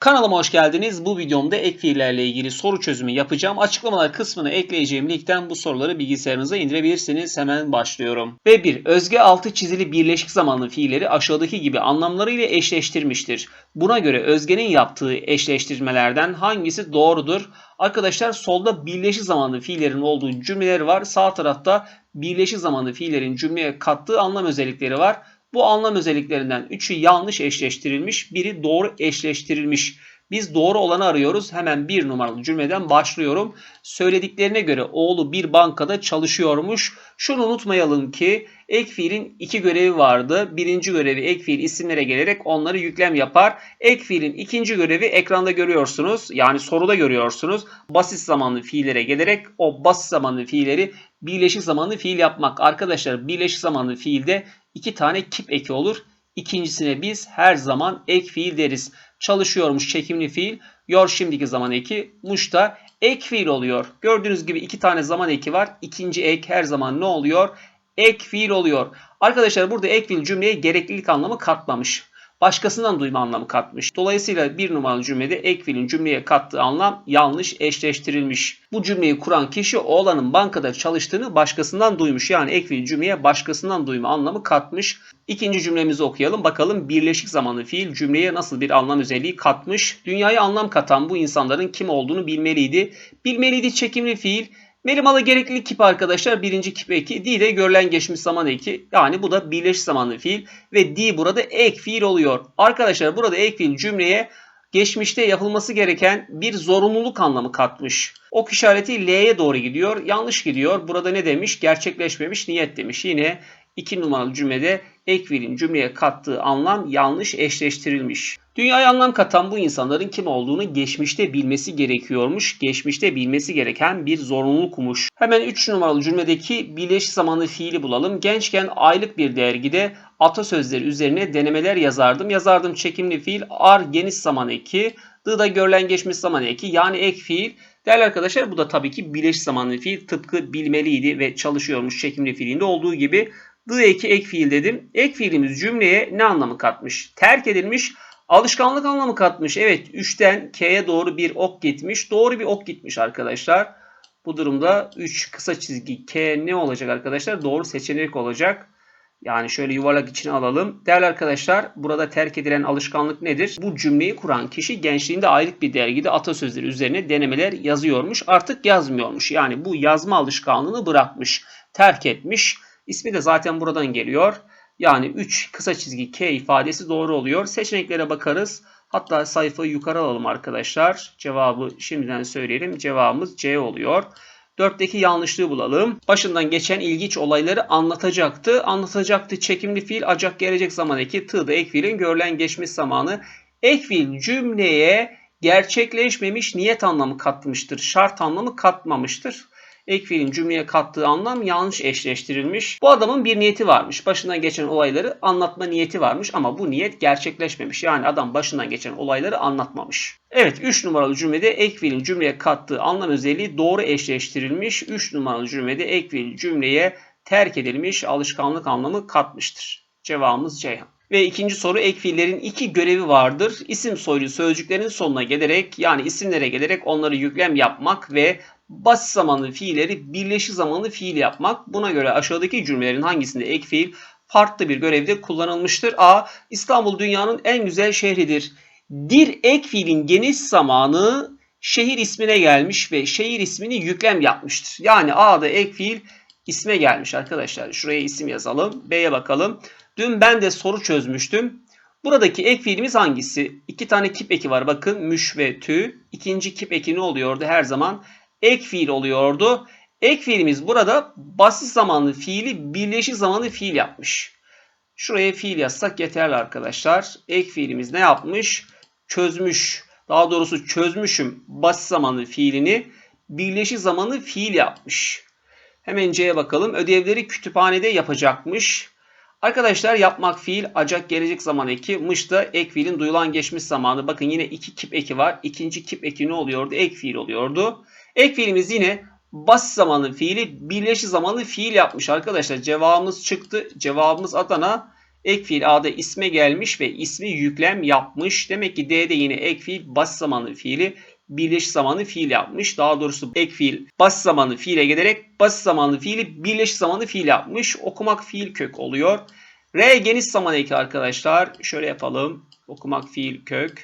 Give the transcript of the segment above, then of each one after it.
Kanalıma hoş geldiniz. Bu videomda ek fiillerle ilgili soru çözümü yapacağım. Açıklamalar kısmına ekleyeceğim linkten bu soruları bilgisayarınıza indirebilirsiniz. Hemen başlıyorum. Ve 1. Özge altı çizili birleşik zamanlı fiilleri aşağıdaki gibi anlamlarıyla eşleştirmiştir. Buna göre Özge'nin yaptığı eşleştirmelerden hangisi doğrudur? Arkadaşlar solda birleşik zamanlı fiillerin olduğu cümleler var. Sağ tarafta birleşik zamanlı fiillerin cümleye kattığı anlam özellikleri var. Bu anlam özelliklerinden 3'ü yanlış eşleştirilmiş, biri doğru eşleştirilmiş. Biz doğru olanı arıyoruz. Hemen bir numaralı cümleden başlıyorum. Söylediklerine göre oğlu bir bankada çalışıyormuş. Şunu unutmayalım ki ek fiilin iki görevi vardı. Birinci görevi ek fiil isimlere gelerek onları yüklem yapar. Ek fiilin ikinci görevi ekranda görüyorsunuz. Yani soruda görüyorsunuz. Basit zamanlı fiillere gelerek o basit zamanlı fiilleri birleşik zamanlı fiil yapmak. Arkadaşlar birleşik zamanlı fiilde iki tane kip eki olur. İkincisine biz her zaman ek fiil deriz. Çalışıyormuş çekimli fiil. Yor şimdiki zaman eki. Muş da ek fiil oluyor. Gördüğünüz gibi iki tane zaman eki var. İkinci ek her zaman ne oluyor? Ek fiil oluyor. Arkadaşlar burada ek fiil cümleye gereklilik anlamı katmamış başkasından duyma anlamı katmış. Dolayısıyla bir numaralı cümlede ek fiilin cümleye kattığı anlam yanlış eşleştirilmiş. Bu cümleyi kuran kişi oğlanın bankada çalıştığını başkasından duymuş. Yani ek fiil cümleye başkasından duyma anlamı katmış. İkinci cümlemizi okuyalım. Bakalım birleşik zamanlı fiil cümleye nasıl bir anlam özelliği katmış. Dünyaya anlam katan bu insanların kim olduğunu bilmeliydi. Bilmeliydi çekimli fiil. Melimalı gereklilik kipi arkadaşlar birinci kip eki. D de görülen geçmiş zaman eki. Yani bu da birleşik zamanlı fiil. Ve D burada ek fiil oluyor. Arkadaşlar burada ek fiil cümleye geçmişte yapılması gereken bir zorunluluk anlamı katmış. Ok işareti L'ye doğru gidiyor. Yanlış gidiyor. Burada ne demiş? Gerçekleşmemiş niyet demiş. Yine 2 numaralı cümlede ek fiilin cümleye kattığı anlam yanlış eşleştirilmiş. Dünyaya anlam katan bu insanların kim olduğunu geçmişte bilmesi gerekiyormuş. Geçmişte bilmesi gereken bir zorunlulukmuş. Hemen 3 numaralı cümledeki birleşik zamanlı fiili bulalım. Gençken aylık bir dergide atasözleri üzerine denemeler yazardım. Yazardım çekimli fiil ar geniş zaman eki. Dı da görülen geçmiş zaman eki yani ek fiil. Değerli arkadaşlar bu da tabii ki birleşik zamanlı fiil tıpkı bilmeliydi ve çalışıyormuş çekimli fiilinde olduğu gibi dı eki ek fiil dedim. Ek fiilimiz cümleye ne anlamı katmış? Terk edilmiş Alışkanlık anlamı katmış. Evet 3'ten K'ye doğru bir ok gitmiş. Doğru bir ok gitmiş arkadaşlar. Bu durumda 3 kısa çizgi K ne olacak arkadaşlar? Doğru seçenek olacak. Yani şöyle yuvarlak içine alalım. Değerli arkadaşlar burada terk edilen alışkanlık nedir? Bu cümleyi kuran kişi gençliğinde aylık bir dergide atasözleri üzerine denemeler yazıyormuş. Artık yazmıyormuş. Yani bu yazma alışkanlığını bırakmış. Terk etmiş. İsmi de zaten buradan geliyor. Yani 3 kısa çizgi K ifadesi doğru oluyor. Seçeneklere bakarız. Hatta sayfayı yukarı alalım arkadaşlar. Cevabı şimdiden söyleyelim. Cevabımız C oluyor. 4'teki yanlışlığı bulalım. Başından geçen ilginç olayları anlatacaktı. Anlatacaktı çekimli fiil acak gelecek zaman eki tığda ek fiilin görülen geçmiş zamanı. Ek fiil cümleye gerçekleşmemiş niyet anlamı katmıştır. Şart anlamı katmamıştır ek fiilin cümleye kattığı anlam yanlış eşleştirilmiş. Bu adamın bir niyeti varmış. Başından geçen olayları anlatma niyeti varmış ama bu niyet gerçekleşmemiş. Yani adam başından geçen olayları anlatmamış. Evet 3 numaralı cümlede ek fiilin cümleye kattığı anlam özelliği doğru eşleştirilmiş. 3 numaralı cümlede ek fiil cümleye terk edilmiş alışkanlık anlamı katmıştır. Cevabımız Ceyhan. Ve ikinci soru ek fiillerin iki görevi vardır. İsim soylu sözcüklerin sonuna gelerek yani isimlere gelerek onları yüklem yapmak ve basit zamanlı fiilleri birleşik zamanlı fiil yapmak. Buna göre aşağıdaki cümlelerin hangisinde ek fiil farklı bir görevde kullanılmıştır? A. İstanbul dünyanın en güzel şehridir. Bir ek fiilin geniş zamanı şehir ismine gelmiş ve şehir ismini yüklem yapmıştır. Yani A'da ek fiil isme gelmiş arkadaşlar. Şuraya isim yazalım. B'ye bakalım. Dün ben de soru çözmüştüm. Buradaki ek fiilimiz hangisi? İki tane kip eki var. Bakın müş ve tü. İkinci kip eki ne oluyordu? Her zaman ek fiil oluyordu. Ek fiilimiz burada basit zamanlı fiili birleşik zamanlı fiil yapmış. Şuraya fiil yazsak yeterli arkadaşlar. Ek fiilimiz ne yapmış? Çözmüş. Daha doğrusu çözmüşüm basit zamanlı fiilini birleşik zamanlı fiil yapmış. Hemen C'ye bakalım. Ödevleri kütüphanede yapacakmış. Arkadaşlar yapmak fiil acak gelecek zaman eki. Mış da ek fiilin duyulan geçmiş zamanı. Bakın yine iki kip eki var. İkinci kip eki ne oluyordu? Ek fiil oluyordu. Ek fiilimiz yine basit zamanlı fiili birleşik zamanlı fiil yapmış arkadaşlar. Cevabımız çıktı. Cevabımız Adana. Ek fiil A'da isme gelmiş ve ismi yüklem yapmış. Demek ki D'de yine ek fiil baş zamanlı fiili birleş zamanlı fiil yapmış. Daha doğrusu ek fiil baş zamanlı fiile gelerek baş zamanlı fiili birleş zamanlı fiil yapmış. Okumak fiil kök oluyor. R geniş zaman eki arkadaşlar. Şöyle yapalım. Okumak fiil kök.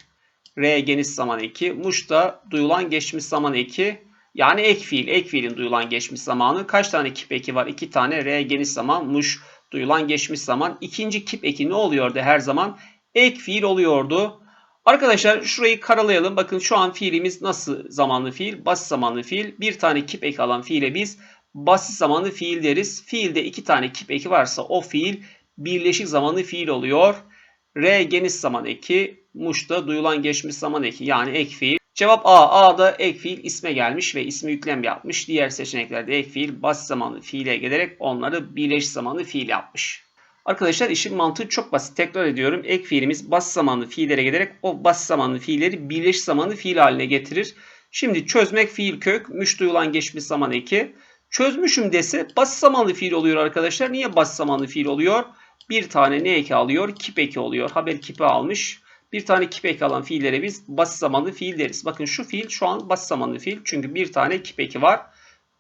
R geniş zaman eki. Muş da duyulan geçmiş zaman eki. Yani ek fiil. Ek fiilin duyulan geçmiş zamanı. Kaç tane kip eki var? 2 tane. R geniş zaman. Muş duyulan geçmiş zaman. İkinci kip eki ne oluyordu her zaman? Ek fiil oluyordu. Arkadaşlar şurayı karalayalım. Bakın şu an fiilimiz nasıl zamanlı fiil? Basit zamanlı fiil. Bir tane kip eki alan fiile biz basit zamanlı fiil deriz. Fiilde iki tane kip eki varsa o fiil birleşik zamanlı fiil oluyor. R geniş zaman eki. Muş'ta duyulan geçmiş zaman eki yani ek fiil. Cevap A. A'da ek fiil isme gelmiş ve ismi yüklem yapmış. Diğer seçeneklerde ek fiil basit zamanlı fiile gelerek onları birleşik zamanlı fiil yapmış. Arkadaşlar işin mantığı çok basit. Tekrar ediyorum. Ek fiilimiz basit zamanlı fiillere gelerek o basit zamanlı fiilleri birleşik zamanlı fiil haline getirir. Şimdi çözmek fiil kök, müş duyulan geçmiş zaman eki. Çözmüşüm dese basit zamanlı fiil oluyor arkadaşlar. Niye basit zamanlı fiil oluyor? Bir tane ne eki alıyor? Kip eki oluyor. Haber kipi almış. Bir tane kip eki alan fiillere biz basit zamanlı fiil deriz. Bakın şu fiil şu an basit zamanlı fiil. Çünkü bir tane kip eki var.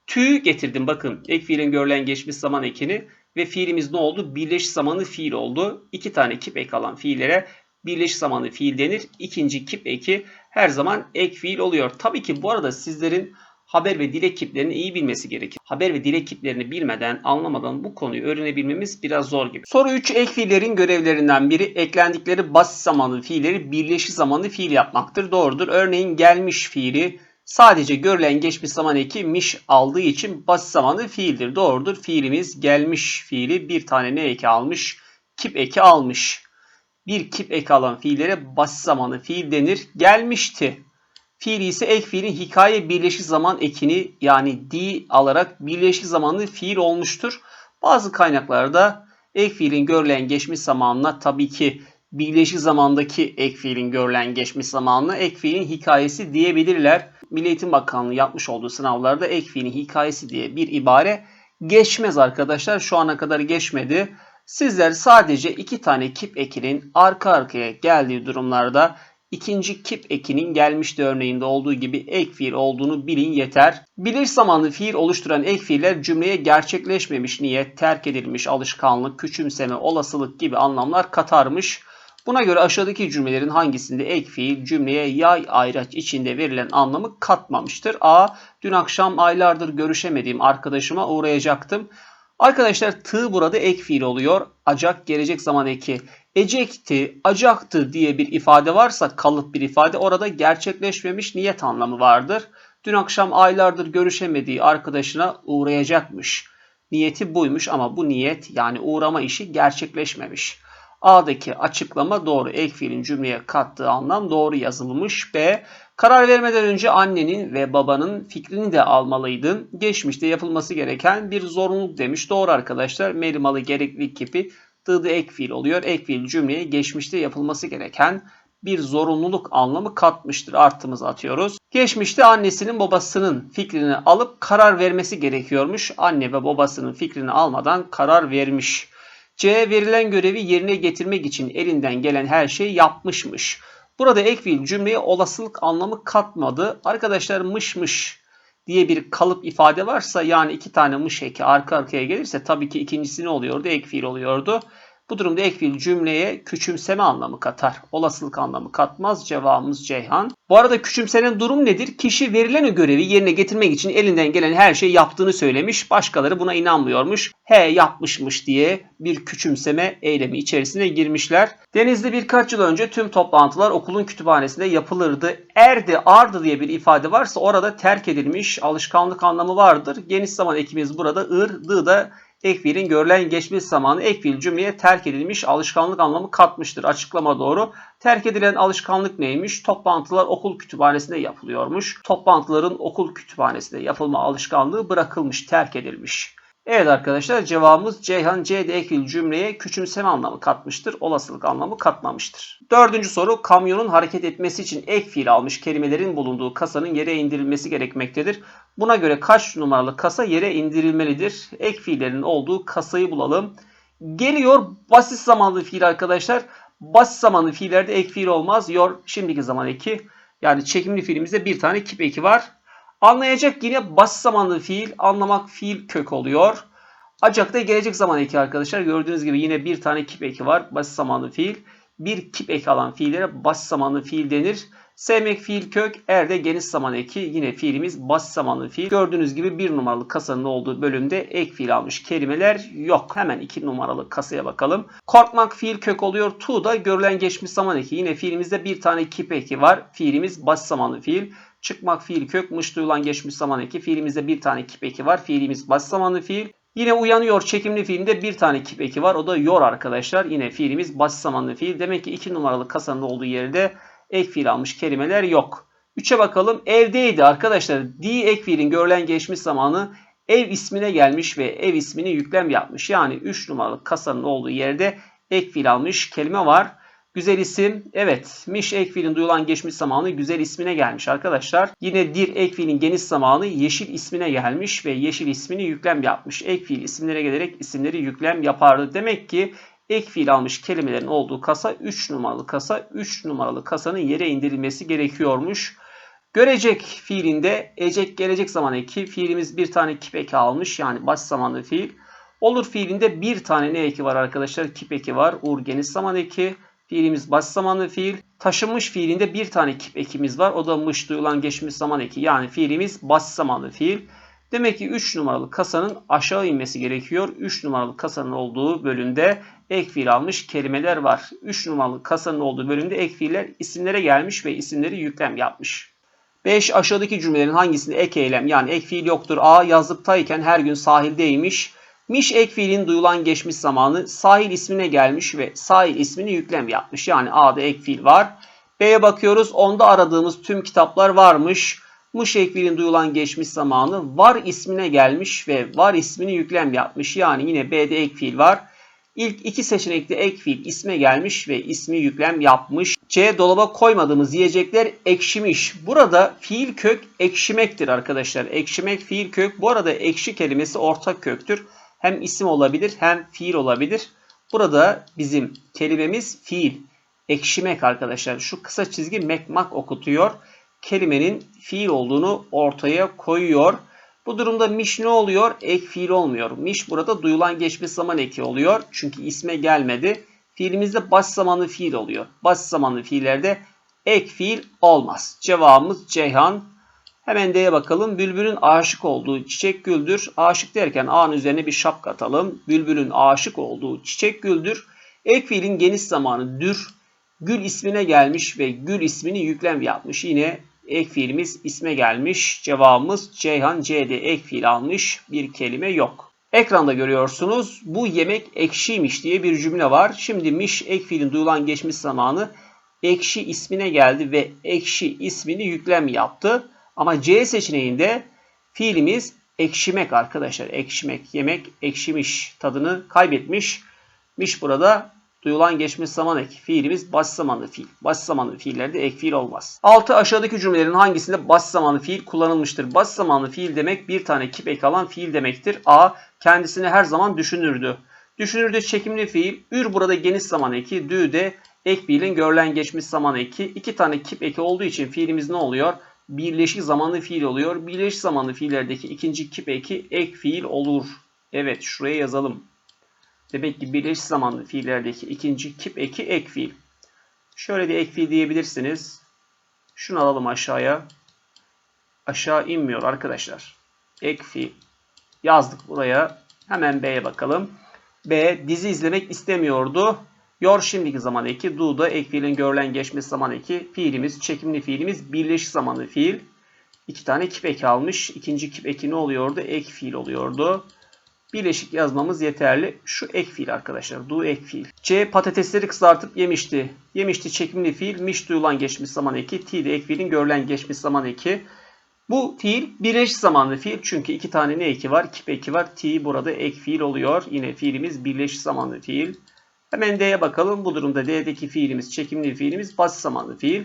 Tüy getirdim bakın. Ek fiilin görülen geçmiş zaman ekini ve fiilimiz ne oldu? Birleşik zamanlı fiil oldu. İki tane kip ek alan fiillere birleşik zamanlı fiil denir. İkinci kip eki her zaman ek fiil oluyor. Tabii ki bu arada sizlerin haber ve dilek kiplerini iyi bilmesi gerekir. Haber ve dilek kiplerini bilmeden, anlamadan bu konuyu öğrenebilmemiz biraz zor gibi. Soru 3 ek fiillerin görevlerinden biri eklendikleri basit zamanlı fiilleri birleşik zamanlı fiil yapmaktır. Doğrudur. Örneğin gelmiş fiili sadece görülen geçmiş zaman eki miş aldığı için basit zamanlı fiildir. Doğrudur. Fiilimiz gelmiş fiili bir tane ne eki almış? Kip eki almış. Bir kip eki alan fiillere basit zamanlı fiil denir. Gelmişti. Fiili ise ek fiilin hikaye birleşik zaman ekini yani di alarak birleşik zamanlı fiil olmuştur. Bazı kaynaklarda ek fiilin görülen geçmiş zamanına tabii ki birleşik zamandaki ek fiilin görülen geçmiş zamanına ek fiilin hikayesi diyebilirler. Milli Eğitim Bakanlığı yapmış olduğu sınavlarda ek fiilin hikayesi diye bir ibare geçmez arkadaşlar. Şu ana kadar geçmedi. Sizler sadece iki tane kip ekinin arka arkaya geldiği durumlarda ikinci kip ekinin gelmişti örneğinde olduğu gibi ek fiil olduğunu bilin yeter. Bilir zamanlı fiil oluşturan ek fiiller cümleye gerçekleşmemiş niyet, terk edilmiş alışkanlık, küçümseme, olasılık gibi anlamlar katarmış. Buna göre aşağıdaki cümlelerin hangisinde ek fiil cümleye yay ayraç içinde verilen anlamı katmamıştır? A. Dün akşam aylardır görüşemediğim arkadaşıma uğrayacaktım. Arkadaşlar tığ burada ek fiil oluyor. Acak gelecek zaman eki. Ecekti, acaktı diye bir ifade varsa kalıp bir ifade orada gerçekleşmemiş niyet anlamı vardır. Dün akşam aylardır görüşemediği arkadaşına uğrayacakmış. Niyeti buymuş ama bu niyet yani uğrama işi gerçekleşmemiş. A'daki açıklama doğru. Ek fiilin cümleye kattığı anlam doğru yazılmış. B. Karar vermeden önce annenin ve babanın fikrini de almalıydın. Geçmişte yapılması gereken bir zorunluluk demiş. Doğru arkadaşlar. Melimalı gereklilik kipi dıdı ek oluyor. Ek fiil cümleye geçmişte yapılması gereken bir zorunluluk anlamı katmıştır. Artımızı atıyoruz. Geçmişte annesinin babasının fikrini alıp karar vermesi gerekiyormuş. Anne ve babasının fikrini almadan karar vermiş. C verilen görevi yerine getirmek için elinden gelen her şeyi yapmışmış. Burada ek fiil cümleye olasılık anlamı katmadı. Arkadaşlar mışmış diye bir kalıp ifade varsa yani iki tane mış eki arka arkaya gelirse tabii ki ikincisi ne oluyordu? Ek fiil oluyordu. Bu durumda ek cümleye küçümseme anlamı katar. Olasılık anlamı katmaz. Cevabımız Ceyhan. Bu arada küçümsenen durum nedir? Kişi verilen görevi yerine getirmek için elinden gelen her şeyi yaptığını söylemiş. Başkaları buna inanmıyormuş. He yapmışmış diye bir küçümseme eylemi içerisine girmişler. Deniz'de birkaç yıl önce tüm toplantılar okulun kütüphanesinde yapılırdı. Erdi, ardı diye bir ifade varsa orada terk edilmiş alışkanlık anlamı vardır. Geniş zaman ekimiz burada ır, dı da ek fiilin görülen geçmiş zamanı ek fiil cümleye terk edilmiş alışkanlık anlamı katmıştır. Açıklama doğru. Terk edilen alışkanlık neymiş? Toplantılar okul kütüphanesinde yapılıyormuş. Toplantıların okul kütüphanesinde yapılma alışkanlığı bırakılmış, terk edilmiş. Evet arkadaşlar cevabımız Ceyhan C'de ek fiil cümleye küçümseme anlamı katmıştır. Olasılık anlamı katmamıştır. Dördüncü soru kamyonun hareket etmesi için ek fiil almış kelimelerin bulunduğu kasanın yere indirilmesi gerekmektedir. Buna göre kaç numaralı kasa yere indirilmelidir? Ek fiillerin olduğu kasayı bulalım. Geliyor basit zamanlı fiil arkadaşlar. Basit zamanlı fiillerde ek fiil olmaz. Yor şimdiki zaman eki. Yani çekimli fiilimizde bir tane kip eki var. Anlayacak yine basit zamanlı fiil. Anlamak fiil kök oluyor. Acak'ta gelecek zaman eki arkadaşlar. Gördüğünüz gibi yine bir tane kip eki var. Basit zamanlı fiil. Bir kip eki alan fiillere basit zamanlı fiil denir. Sevmek fiil kök, erde geniş zaman eki. Yine fiilimiz basit zamanlı fiil. Gördüğünüz gibi bir numaralı kasanın olduğu bölümde ek fiil almış kelimeler yok. Hemen iki numaralı kasaya bakalım. Korkmak fiil kök oluyor. Tu da görülen geçmiş zaman eki. Yine fiilimizde bir tane kip eki var. Fiilimiz basit zamanlı fiil. Çıkmak fiil kök, mış duyulan geçmiş zaman eki. Fiilimizde bir tane kip eki var. Fiilimiz basit zamanlı fiil. Yine uyanıyor çekimli fiilinde bir tane kip eki var. O da yor arkadaşlar. Yine fiilimiz basit zamanlı fiil. Demek ki iki numaralı kasanın olduğu yerde ek fiil almış kelimeler yok. 3'e bakalım. Evdeydi arkadaşlar. D ek fiilin görülen geçmiş zamanı ev ismine gelmiş ve ev ismini yüklem yapmış. Yani 3 numaralı kasanın olduğu yerde ek fiil almış kelime var. Güzel isim. Evet. Miş ek fiilin duyulan geçmiş zamanı güzel ismine gelmiş arkadaşlar. Yine dir ek fiilin geniş zamanı yeşil ismine gelmiş ve yeşil ismini yüklem yapmış. Ek fiil isimlere gelerek isimleri yüklem yapardı. Demek ki ek almış kelimelerin olduğu kasa 3 numaralı kasa. 3 numaralı kasanın yere indirilmesi gerekiyormuş. Görecek fiilinde ecek gelecek zaman eki. Fiilimiz bir tane kip eki almış. Yani baş zamanlı fiil. Olur fiilinde bir tane ne eki var arkadaşlar? Kip eki var. Uğur geniş zaman eki. Fiilimiz baş zamanlı fiil. Taşınmış fiilinde bir tane kip ekimiz var. O da mış duyulan geçmiş zaman eki. Yani fiilimiz baş zamanlı fiil. Demek ki 3 numaralı kasanın aşağı inmesi gerekiyor. 3 numaralı kasanın olduğu bölümde ek fiil almış kelimeler var. 3 numaralı kasanın olduğu bölümde ek fiiller isimlere gelmiş ve isimleri yüklem yapmış. 5 aşağıdaki cümlelerin hangisinde ek eylem yani ek fiil yoktur. A yazlıktayken her gün sahildeymiş. Miş ek fiilin duyulan geçmiş zamanı sahil ismine gelmiş ve sahil ismini yüklem yapmış. Yani A'da ek fiil var. B'ye bakıyoruz. Onda aradığımız tüm kitaplar varmış. Mış ek fiilin duyulan geçmiş zamanı var ismine gelmiş ve var ismini yüklem yapmış. Yani yine B'de ek fiil var. İlk iki seçenekte ek fiil isme gelmiş ve ismi yüklem yapmış. C dolaba koymadığımız yiyecekler ekşimiş. Burada fiil kök ekşimektir arkadaşlar. Ekşimek fiil kök. Bu arada ekşi kelimesi ortak köktür. Hem isim olabilir hem fiil olabilir. Burada bizim kelimemiz fiil. Ekşimek arkadaşlar. Şu kısa çizgi mekmak okutuyor. Kelimenin fiil olduğunu ortaya koyuyor. Bu durumda miş ne oluyor? Ek fiil olmuyor. Miş burada duyulan geçmiş zaman eki oluyor. Çünkü isme gelmedi. Fiilimizde baş zamanlı fiil oluyor. Baş zamanlı fiillerde ek fiil olmaz. Cevabımız Ceyhan. Hemen D'ye bakalım. Bülbülün aşık olduğu çiçek güldür. Aşık derken A'nın üzerine bir şapka atalım. Bülbülün aşık olduğu çiçek güldür. Ek geniş zamanı dür. Gül ismine gelmiş ve gül ismini yüklem yapmış. Yine ek fiilimiz isme gelmiş. Cevabımız Ceyhan C'de ek fiil almış bir kelime yok. Ekranda görüyorsunuz bu yemek ekşiymiş diye bir cümle var. Şimdi miş ek fiilin duyulan geçmiş zamanı ekşi ismine geldi ve ekşi ismini yüklem yaptı. Ama C seçeneğinde fiilimiz ekşimek arkadaşlar. Ekşimek, yemek ekşimiş tadını kaybetmiş. Miş burada duyulan geçmiş zaman ek. Fiilimiz baş zamanlı fiil. Baş zamanlı fiillerde ek fiil olmaz. 6 aşağıdaki cümlelerin hangisinde baş zamanlı fiil kullanılmıştır? Baş zamanlı fiil demek bir tane kip ek alan fiil demektir. A. Kendisini her zaman düşünürdü. Düşünürdü çekimli fiil. Ür burada geniş zaman eki. Dü de ek fiilin görülen geçmiş zaman eki. İki tane kip eki olduğu için fiilimiz ne oluyor? Birleşik zamanlı fiil oluyor. Birleşik zamanlı fiillerdeki ikinci kip eki ek fiil olur. Evet şuraya yazalım. Demek ki birleşik zamanlı fiillerdeki ikinci kip eki ek fiil. Şöyle de ek fiil diyebilirsiniz. Şunu alalım aşağıya. Aşağı inmiyor arkadaşlar. Ek fiil. Yazdık buraya. Hemen B'ye bakalım. B dizi izlemek istemiyordu. Yor şimdiki zaman eki. Do da ek fiilin görülen geçmiş zaman eki. Fiilimiz, çekimli fiilimiz birleşik zamanlı fiil. İki tane kip eki almış. İkinci kip eki ne oluyordu? Ek fiil oluyordu. Birleşik yazmamız yeterli. Şu ek fiil arkadaşlar. Do ek fiil. C patatesleri kızartıp yemişti. Yemişti çekimli fiil. Miş duyulan geçmiş zaman eki. T de ek fiilin görülen geçmiş zaman eki. Bu fiil birleşik zamanlı fiil. Çünkü iki tane ne eki var? Kip eki var. T burada ek fiil oluyor. Yine fiilimiz birleşik zamanlı fiil. Hemen D'ye bakalım. Bu durumda D'deki fiilimiz, çekimli fiilimiz basit zamanlı fiil.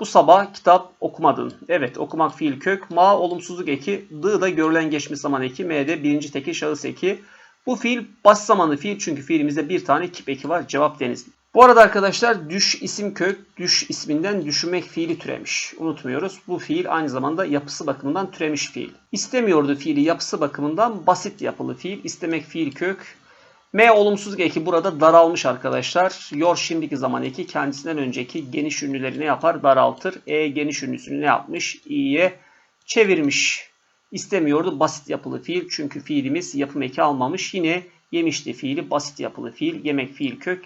Bu sabah kitap okumadın. Evet okumak fiil kök. Ma olumsuzluk eki. D da görülen geçmiş zaman eki. M'de birinci tekil şahıs eki. Bu fiil baş zamanlı fiil çünkü fiilimizde bir tane kip eki var. Cevap Denizli. Bu arada arkadaşlar düş isim kök, düş isminden düşünmek fiili türemiş. Unutmuyoruz. Bu fiil aynı zamanda yapısı bakımından türemiş fiil. İstemiyordu fiili yapısı bakımından basit yapılı fiil. İstemek fiil kök. M olumsuz eki burada daralmış arkadaşlar. Yor şimdiki zaman eki kendisinden önceki geniş ünlüleri ne yapar? Daraltır. E geniş ünlüsünü ne yapmış? İ'ye çevirmiş. İstemiyordu basit yapılı fiil. Çünkü fiilimiz yapım eki almamış. Yine yemişti fiili basit yapılı fiil. Yemek fiil kök.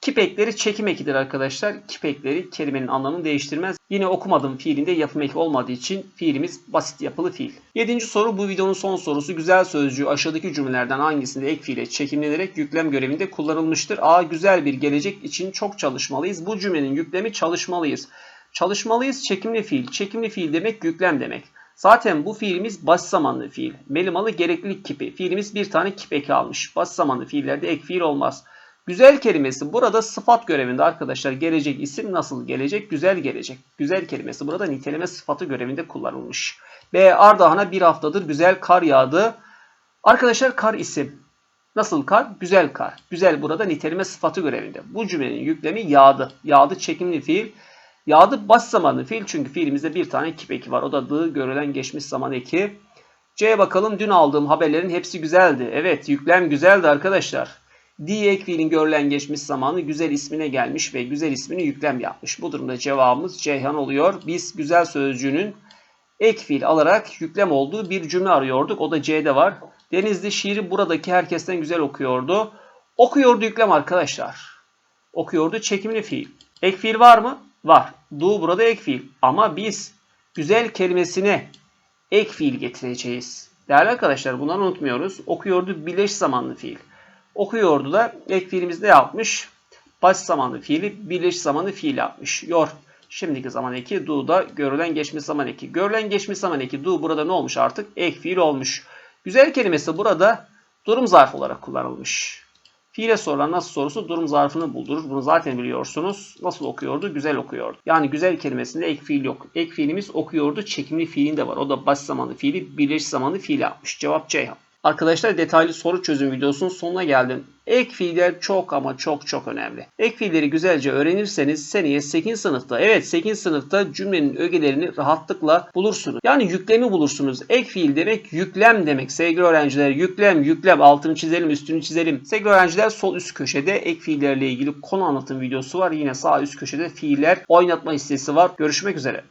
Kipekleri çekim ekidir arkadaşlar. Kipekleri kelimenin anlamını değiştirmez. Yine okumadığım fiilinde yapım eki olmadığı için fiilimiz basit yapılı fiil. Yedinci soru bu videonun son sorusu. Güzel sözcüğü aşağıdaki cümlelerden hangisinde ek fiile çekimlenerek yüklem görevinde kullanılmıştır? A. Güzel bir gelecek için çok çalışmalıyız. Bu cümlenin yüklemi çalışmalıyız. Çalışmalıyız çekimli fiil. Çekimli fiil demek yüklem demek. Zaten bu fiilimiz baş zamanlı fiil. Melimalı gereklilik kipi. Fiilimiz bir tane kip eki almış. Baş zamanlı fiillerde ek fiil olmaz. Güzel kelimesi burada sıfat görevinde arkadaşlar. Gelecek isim nasıl gelecek? Güzel gelecek. Güzel kelimesi burada niteleme sıfatı görevinde kullanılmış. B. Ardahan'a bir haftadır güzel kar yağdı. Arkadaşlar kar isim. Nasıl kar? Güzel kar. Güzel burada niteleme sıfatı görevinde. Bu cümlenin yüklemi yağdı. Yağdı çekimli fiil. Yağdı baş zamanlı fiil çünkü fiilimizde bir tane kip eki var. O da dı görülen geçmiş zaman eki. C'ye bakalım. Dün aldığım haberlerin hepsi güzeldi. Evet yüklem güzeldi arkadaşlar. D ek görülen geçmiş zamanı güzel ismine gelmiş ve güzel ismini yüklem yapmış. Bu durumda cevabımız Ceyhan oluyor. Biz güzel sözcüğünün ek fiil alarak yüklem olduğu bir cümle arıyorduk. O da C'de var. Denizli şiiri buradaki herkesten güzel okuyordu. Okuyordu yüklem arkadaşlar. Okuyordu çekimli fiil. Ek var mı? Var. Du burada ek fiil. Ama biz güzel kelimesine ek fiil getireceğiz. Değerli arkadaşlar bunları unutmuyoruz. Okuyordu birleş zamanlı fiil. Okuyordu da ek fiilimiz ne yapmış? Baş zamanlı fiili birleş zamanlı fiil yapmış. Yor. Şimdiki zaman eki do da görülen geçmiş zaman eki. Görülen geçmiş zaman eki do burada ne olmuş artık? Ek fiil olmuş. Güzel kelimesi burada durum zarfı olarak kullanılmış. Fiile sorulan nasıl sorusu durum zarfını buldurur. Bunu zaten biliyorsunuz. Nasıl okuyordu? Güzel okuyordu. Yani güzel kelimesinde ek fiil yok. Ek fiilimiz okuyordu. Çekimli fiilinde var. O da baş zamanlı fiili birleş zamanlı fiil yapmış. Cevap Ceyhan. Arkadaşlar detaylı soru çözüm videosunun sonuna geldim. Ek fiiller çok ama çok çok önemli. Ek fiilleri güzelce öğrenirseniz seneye 8. sınıfta evet 8. sınıfta cümlenin ögelerini rahatlıkla bulursunuz. Yani yüklemi bulursunuz. Ek fiil demek yüklem demek. Sevgili öğrenciler yüklem yüklem altını çizelim üstünü çizelim. Sevgili öğrenciler sol üst köşede ek fiillerle ilgili konu anlatım videosu var. Yine sağ üst köşede fiiller oynatma listesi var. Görüşmek üzere.